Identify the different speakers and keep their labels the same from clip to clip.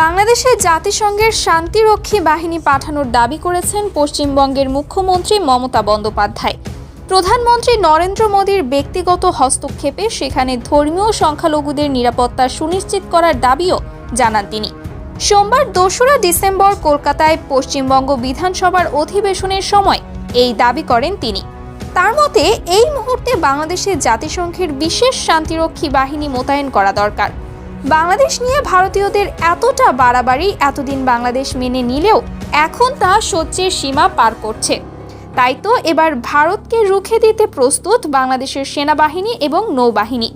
Speaker 1: বাংলাদেশে জাতিসংঘের শান্তিরক্ষী বাহিনী পাঠানোর দাবি করেছেন পশ্চিমবঙ্গের মুখ্যমন্ত্রী মমতা বন্দ্যোপাধ্যায়। প্রধানমন্ত্রী নরেন্দ্র মোদীর ব্যক্তিগত হস্তক্ষেপে সেখানে ধর্মীয় সংখ্যালঘুদের নিরাপত্তা সুনিশ্চিত করার দাবিও জানান তিনি। সোমবার দোসরা ডিসেম্বর কলকাতায় পশ্চিমবঙ্গ বিধানসভার অধিবেশনের সময় এই দাবি করেন তিনি। তার মতে, এই মুহূর্তে বাংলাদেশে জাতিসংঘের বিশেষ শান্তিরক্ষী বাহিনী মোতায়েন করা দরকার। বাংলাদেশ নিয়ে ভারতীয়দের এতটা বাড়াবাড়ি এতদিন বাংলাদেশ মেনে নিলেও এখন তা সহ্যের সীমা পার করছে। তাই তো এবার ভারতকে রুখে দিতে প্রস্তুত বাংলাদেশের সেনাবাহিনী এবং নৌবাহিনী।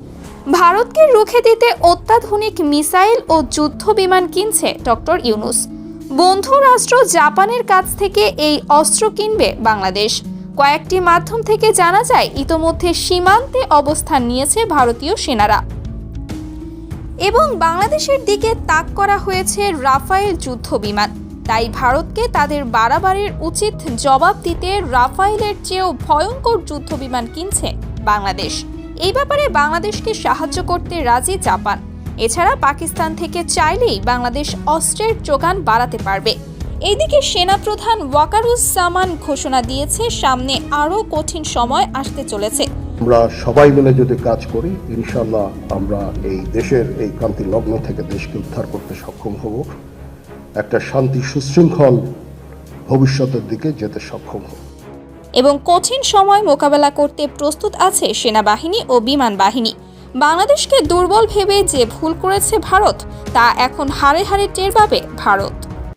Speaker 1: ভারতকে রুখে দিতে অত্যাধুনিক মিসাইল ও যুদ্ধ বিমান কিনছে ডক্টর ইউনুস। বন্ধু রাষ্ট্র জাপানের কাছ থেকে এই অস্ত্র কিনবে বাংলাদেশ। কয়েকটি মাধ্যম থেকে জানা যায়, ইতোমধ্যে সীমান্তে অবস্থান নিয়েছে ভারতীয় সেনারা। এবং বাংলাদেশের দিকে তাক করা হয়েছে রাফায়েল যুদ্ধ বিমান তাই ভারতকে তাদের বাড়াবাড়ির উচিত জবাব দিতে রাফায়েলের চেয়েও ভয়ঙ্কর যুদ্ধ বিমান কিনছে বাংলাদেশ। এই ব্যাপারে বাংলাদেশকে সাহায্য করতে রাজি জাপান। এছাড়া পাকিস্তান থেকে চাইলেই বাংলাদেশ অস্ত্রের যোগান বাড়াতে পারবে। এইদিকে সেনাপ্রধান ওয়াকারুজ্জামান ঘোষণা দিয়েছে সামনে আরও কঠিন সময় আসতে চলেছে।
Speaker 2: আমরা সবাই মিলে যদি কাজ করি ইনশাল্লাহ আমরা এই দেশের এই ক্রান্তি লগ্ন থেকে দেশকে উদ্ধার করতে সক্ষম হব। একটা শান্তি সুশৃঙ্খল ভবিষ্যতের দিকে যেতে সক্ষম হব।
Speaker 1: এবং কঠিন সময় মোকাবেলা করতে প্রস্তুত আছে সেনাবাহিনী ও বিমান বাহিনী। বাংলাদেশকে দুর্বল ভেবে যে ভুল করেছে ভারত তা এখন হারে হারে টের পাবে ভারত।